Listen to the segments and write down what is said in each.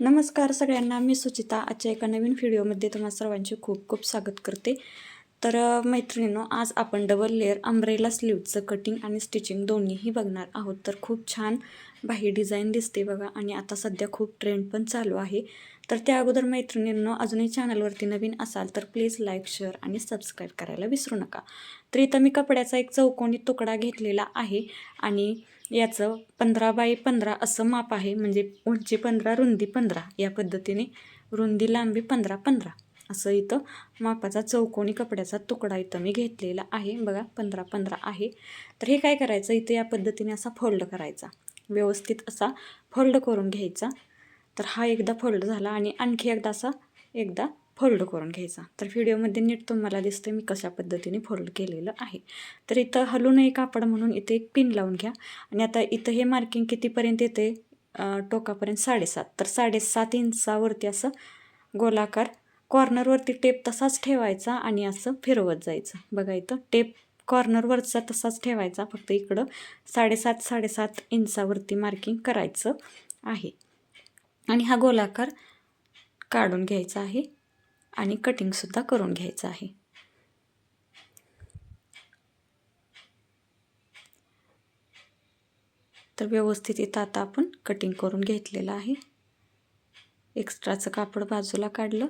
नमस्कार सगळ्यांना मी सुचिता. आजच्या एका नवीन व्हिडिओमध्ये तुम्हा सर्वांचे खूप खूप स्वागत करते. तर मैत्रिणीनो मैत्रिणींनो आज आपण डबल लेअर अम्ब्रेला स्लीवचं कटिंग आणि स्टिचिंग दोन्हीही बघणार आहोत. तर खूप छान बाही डिझाईन दिसते बघा आणि आता सध्या खूप ट्रेंड पण चालू आहे. तर त्या अगोदर मैत्रिणींनो अजूनही चॅनलवरती नवीन असाल तर प्लीज लाईक शेअर आणि सबस्क्राईब करायला विसरू नका. तर इथं मी कपड्याचा एक चौकोनी तुकडा घेतलेला आहे आणि याचं पंधरा बाय पंधरा असं माप आहे. म्हणजे उंची पंधरा रुंदी पंधरा. या पद्धतीने रुंदी लांबी पंधरा पंधरा. असं इथं मापाचा चौकोनी कपड्याचा तुकडा इथं मी घेतलेला आहे. बघा पंधरा पंधरा आहे. तर हे काय करायचं? इथं या पद्धतीने असा फोल्ड करायचा. व्यवस्थित असा फोल्ड करून घ्यायचा. तर हा एकदा फोल्ड झाला आणि आणखी एकदा असा एकदा फोल्ड करून घ्यायचा. तर व्हिडिओमध्ये नीट तुम्हाला दिसतं मी कशा पद्धतीने फोल्ड केलेलं आहे. तर इथं हलू नये कापड म्हणून इथे एक पिन लावून घ्या. आणि आता इथं हे मार्किंग कितीपर्यंत येते टोकापर्यंत साडेसात. तर साडेसात इंचावरती असं गोलाकार कॉर्नरवरती टेप तसाच ठेवायचा आणि असं फिरवत जायचं. बघा इथं टेप कॉर्नरवरचा तसाच ठेवायचा. फक्त इकडं साडेसात साडेसात इंचावरती मार्किंग करायचं आहे. आणि हा गोलाकार काढून घ्यायचा आहे. आणि कटिंगसुद्धा करून घ्यायचं आहे. तर व्यवस्थित इथं आता आपण कटिंग करून घेतलेलं आहे. एक्स्ट्राचं कापड बाजूला काढलं.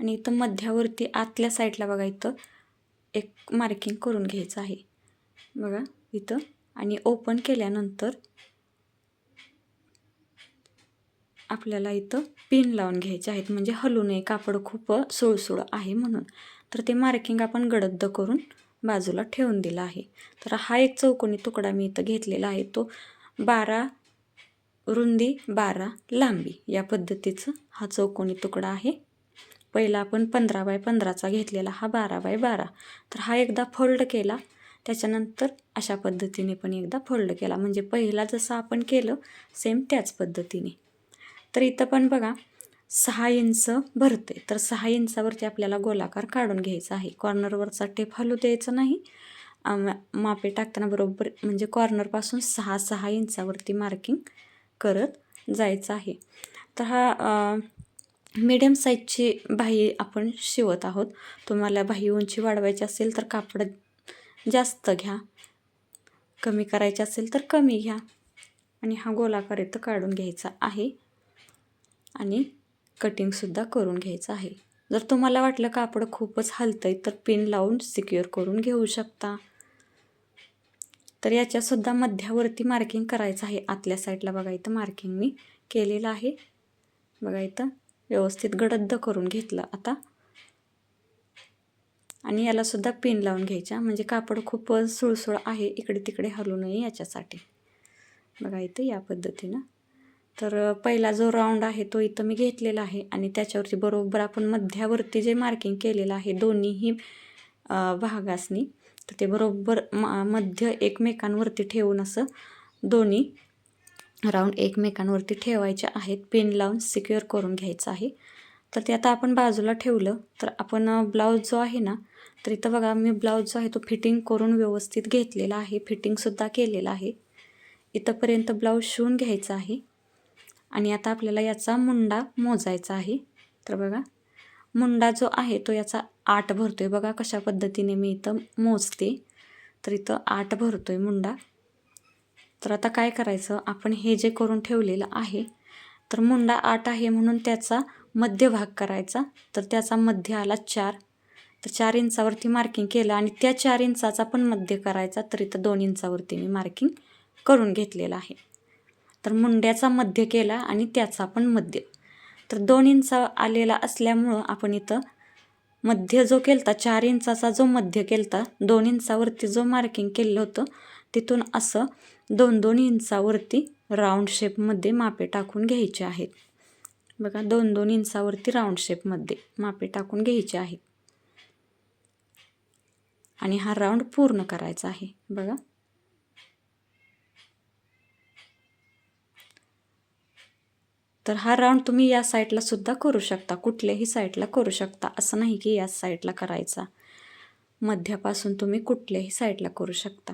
आणि इथं मध्यावरती आतल्या साईडला बघा इथं एक मार्किंग करून घ्यायचं आहे. बघा इथं. आणि ओपन केल्यानंतर आपल्याला इथं पिन लावून घ्यायचे आहेत. म्हणजे हलू नये कापड खूप सुळसुळ आहे म्हणून. तर ते मार्किंग आपण गडद करून बाजूला ठेवून दिला आहे. तर हा एक चौकोनी तुकडा मी इथं घेतलेला आहे. तो बारा रुंदी बारा लांबी या पद्धतीचं हा चौकोनी तुकडा आहे. पहिला आपण पंधरा बाय पंधराचा घेतलेला हा बारा बाय बारा. तर हा एकदा फोल्ड केला. त्याच्यानंतर अशा पद्धतीने पण एकदा फोल्ड केला. म्हणजे पहिला जसं आपण केलं सेम त्याच पद्धतीने. तर इथं पण बघा सहा इंच भरते. तर सहा इंचावरती आपल्याला गोलाकार काढून घ्यायचा आहे. कॉर्नरवरचा टेप हलू द्यायचा नाही. मापे टाकताना बरोबर म्हणजे कॉर्नरपासून सहा सहा इंचावरती मार्किंग करत जायचं आहे. तर हा मिडियम साईजची बाही आपण शिवत आहोत. तुम्हाला बाही उंची वाढवायची असेल तर कापड जास्त घ्या. कमी करायची असेल तर कमी घ्या. आणि हा गोलाकार इथं काढून घ्यायचा आहे. आणि कटिंगसुद्धा करून घ्यायचं आहे. जर तुम्हाला वाटलं कापड खूपच हलतं आहे तर पिन लावून सिक्युअर करून घेऊ शकता. तर याच्यासुद्धा मध्यावरती मार्किंग करायचं आहे. आतल्या साईडला बघा इथं मार्किंग मी केलेलं आहे. बघा इथं व्यवस्थित गडद्द करून घेतलं आता. आणि यालासुद्धा पिन लावून घ्यायच्या म्हणजे कापड खूप सुळसुळ आहे. इकडे तिकडे हलू नये याच्यासाठी. बघा इथं या पद्धतीनं तर पहिला जो राऊंड आहे तो इथं मी घेतलेला आहे आणि त्याच्यावरती बरोबर आपण मध्यावरती जे मार्किंग केलेलं आहे दोन्हीही भागासनी तर ते बरोबर म मध्य एकमेकांवरती ठेवून असं दोन्ही राऊंड एकमेकांवरती ठेवायचे आहेत. पिन लावून सिक्युअर करून घ्यायचं आहे. तर ते आता आपण बाजूला ठेवलं तर आपण ब्लाऊज जो आहे ना तर इथं बघा मी ब्लाऊज जो आहे तो फिटिंग करून व्यवस्थित घेतलेला आहे. फिटिंगसुद्धा केलेला आहे. इथंपर्यंत ब्लाऊज शिवून घ्यायचा आहे. आणि आता आपल्याला याचा मुंडा मोजायचा आहे. तर बघा मुंडा जो आहे तो याचा आठ भरतो आहे बघा कशा पद्धतीने मी इथं मोजते. तर इथं आठ भरतो आहे मुंडा. तर आता काय करायचं? आपण हे जे करून ठेवलेलं आहे तर मुंडा आठ आहे म्हणून त्याचा मध्य भाग करायचा. तर त्याचा मध्य आला चार. तर चार इंचावरती मार्किंग केलं आणि त्या चार इंचाचा पण मध्य करायचा. तर इथं दोन इंचावरती मी मार्किंग करून घेतलेलं आहे. तर मुंड्याचा मध्य केला आणि त्याचा पण मध्य. तर दोन इंच आलेला असल्यामुळं आपण इथं मध्य जो केलता चार इंचाचा जो मध्य केलता दोन इंचावरती जो मार्किंग केलं होतं तिथून असं दोन दोन इंचावरती राऊंड शेपमध्ये मापे टाकून घ्यायचे आहेत. बघा दोन दोन इंचावरती राऊंड शेपमध्ये मापे टाकून घ्यायचे आहेत. आणि हा राऊंड पूर्ण करायचा आहे. बघा. तर हा राऊंड तुम्ही या साईडला सुद्धा करू शकता. कुठल्याही साईडला करू शकता. असं नाही की याच साईडला करायचा. मध्यापासून तुम्ही कुठल्याही साईडला करू शकता.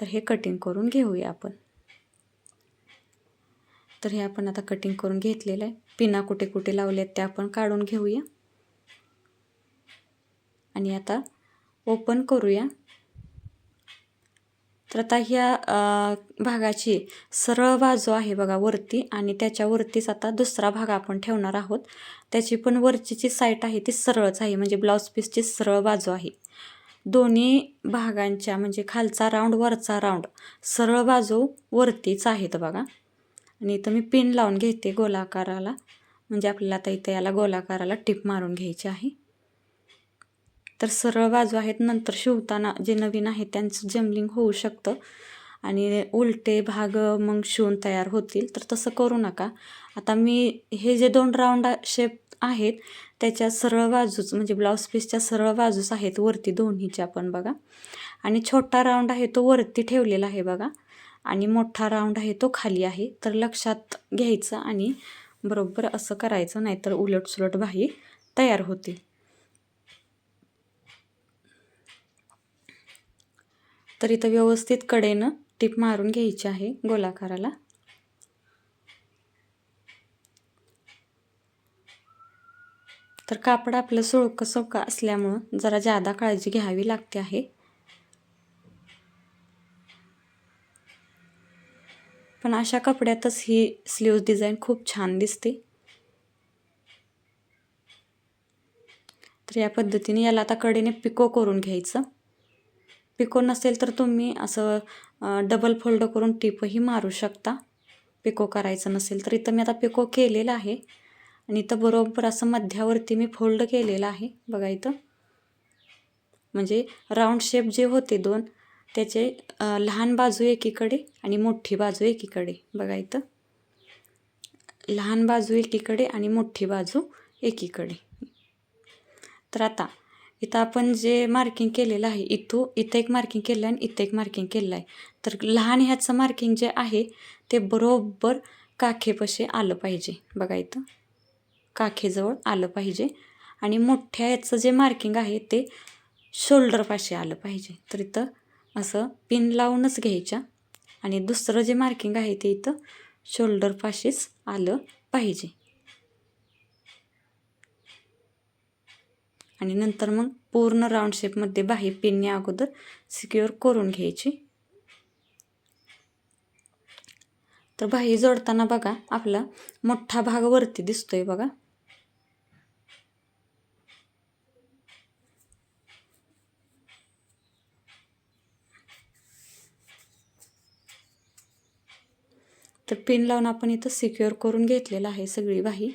तर हे कटिंग करून घेऊया आपण. तर हे आपण आता कटिंग करून घेतलेलं आहे. पिना कुठे कुठे लावल्यात त्या आपण काढून घेऊया. आणि आता ओपन करूया. तर आता ह्या भागाची सरळ बाजू आहे बघा वरती आणि त्याच्यावरतीच आता दुसरा भाग आपण ठेवणार आहोत. त्याची पण वरची जी साईट आहे ती सरळच आहे म्हणजे ब्लाऊज पीसची सरळ बाजू आहे. दोन्ही भागांच्या म्हणजे खालचा राऊंड वरचा राऊंड सरळ बाजू वरतीच आहेत बघा. आणि इथं मी पिन लावून घेते गोलाकाराला. म्हणजे आपल्याला आता इथं याला गोलाकाराला टिप मारून घ्यायची आहे. तर सरळ बाजू आहेत. नंतर शिवताना जे नवीन आहे त्यांचं जमलिंग होऊ शकतं. आणि उलटे भाग मग शिवून तयार होतील. तर तसं करू नका. आता मी हे जे दोन राऊंड शेप आहेत त्याच्या सरळ बाजूच म्हणजे ब्लाऊज पीसच्या सरळ बाजूच आहेत वरती दोन्हीच्या पण बघा. आणि छोटा राऊंड आहे तो वरती ठेवलेला आहे बघा. आणि मोठा राऊंड आहे तो खाली आहे. तर लक्षात घ्यायचं आणि बरोबर असं करायचं नाहीतर उलटसुलट बाही तयार होतील. तर इथं व्यवस्थित कडेनं टिप मारून घ्यायची आहे गोलाकाराला. तर कापड आपलं सुळकं सोका असल्यामुळं जरा जादा काळजी घ्यावी लागते आहे. पण अशा कपड्यातच ही स्लीव्ज डिझाईन खूप छान दिसते. तर या पद्धतीने याला आता कडेने पिको करून घ्यायचं. पिको नसेल तर तुम्ही असं डबल फोल्ड करून टिपही मारू शकता. पिको करायचं नसेल तर. इथं मी आता पिको केलेलं आहे. आणि इथं बरोबर असं मध्यावरती मी फोल्ड केलेलं आहे. बघा इथं. म्हणजे राऊंड शेप जे होते दोन त्याचे लहान बाजू एकीकडे आणि मोठी बाजू एकीकडे. बघा इथं. लहान बाजू एकीकडे आणि मोठी बाजू एकीकडे. तर आता इथं आपण जे मार्किंग केलेलं आहे इथू इथं एक मार्किंग केलं आहे आणि इथं एक मार्किंग केलं आहे. तर लहान ह्याचं मार्किंग जे आहे ते बरोबर काखेपाशी आलं पाहिजे. बघा इथं. काखेजवळ आलं पाहिजे. आणि मोठ्या ह्याचं जे मार्किंग आहे ते शोल्डरपाशी आलं पाहिजे. तर इथं असं पिन लावूनच घ्यायच्या. आणि दुसरं जे मार्किंग आहे ते इथं शोल्डरपाशीच आलं पाहिजे. आणि नंतर मग पूर्ण राऊंड शेपमध्ये बाही पिनने अगोदर सिक्युअर करून घ्यायची. तर बाही जोडताना बघा आपला मोठा भाग वरती दिसतोय बघा. तर पिन लावून आपण इथं सिक्युअर करून घेतलेलं आहे सगळी बाही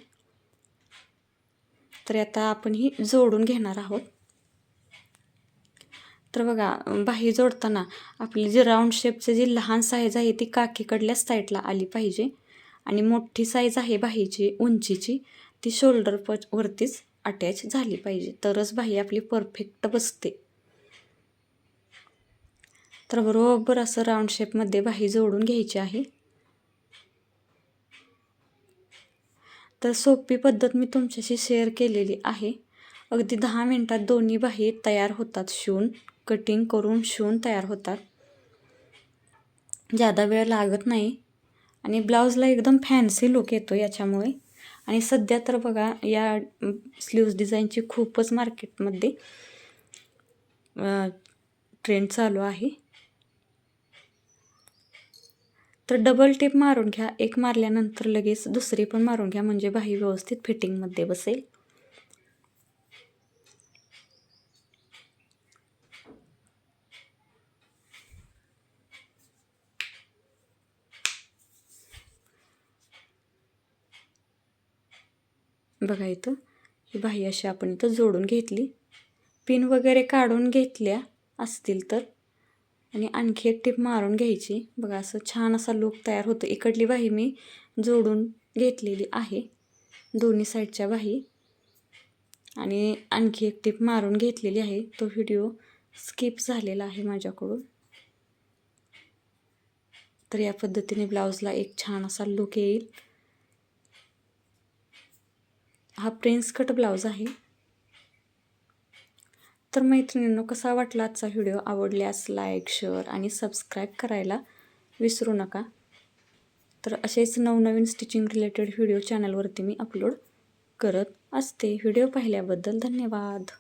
तर आता आपण ही जोडून घेणार आहोत. तर बघा बाही जोडताना आपली जी राऊंड शेपचे जी लहान साईज आहे ती काकीकडल्या साईडला आली पाहिजे. आणि मोठी साईज आहे बाहीची उंचीची ती शोल्डर प वरतीच अटॅच झाली पाहिजे. तरच बाही आपली परफेक्ट बसते. तर बरोबर असं राऊंड शेपमध्ये बाही जोडून घ्यायची आहे. तर सोपी पद्धत मी तुमच्याशी शेअर केलेली आहे. अगदी दहा मिनटात दोन्ही बाही तयार होतात. शिवून कटिंग करून शिवून तयार होतात. जादा वेळ लागत नाही. आणि ब्लाऊजला एकदम फॅन्सी लुक येतो याच्यामुळे. आणि सध्या तर बघा या स्लीव्ज डिझाईनची खूपच मार्केटमध्ये ट्रेंड चालू आहे. तर डबल टिप मारून घ्या. एक मारल्यानंतर लगेच दुसरी पण मारून घ्या. म्हणजे बाही व्यवस्थित फिटिंगमध्ये बसेल. बघा इथं ही बाही अशी आपण इथं जोडून घेतली. पिन वगैरे काढून घेतल्या असतील तर आणि आणखी एक टिप मारून घ्यायची. बघा असं छान असा लूक तयार होतो. इकडली वाही मी जोडून घेतलेली आहे. दोन्ही साईडच्या वाही. आणि आणखी एक टीप मारून घेतलेली आहे. तो व्हिडिओ स्किप झालेला आहे माझ्याकडून. तर या पद्धतीने ब्लाऊजला एक छान असा लुक येईल. हा प्रिन्स कट ब्लाऊज आहे. तर मैत्रिणींनो कसा वाटला आजचा व्हिडिओ? आवडल्यास लाईक शेअर आणि सबस्क्राईब करायला विसरू नका. तर असेच नवनवीन स्टिचिंग रिलेटेड व्हिडिओ चॅनलवरती मी अपलोड करत असते. व्हिडिओ पाहिल्याबद्दल धन्यवाद.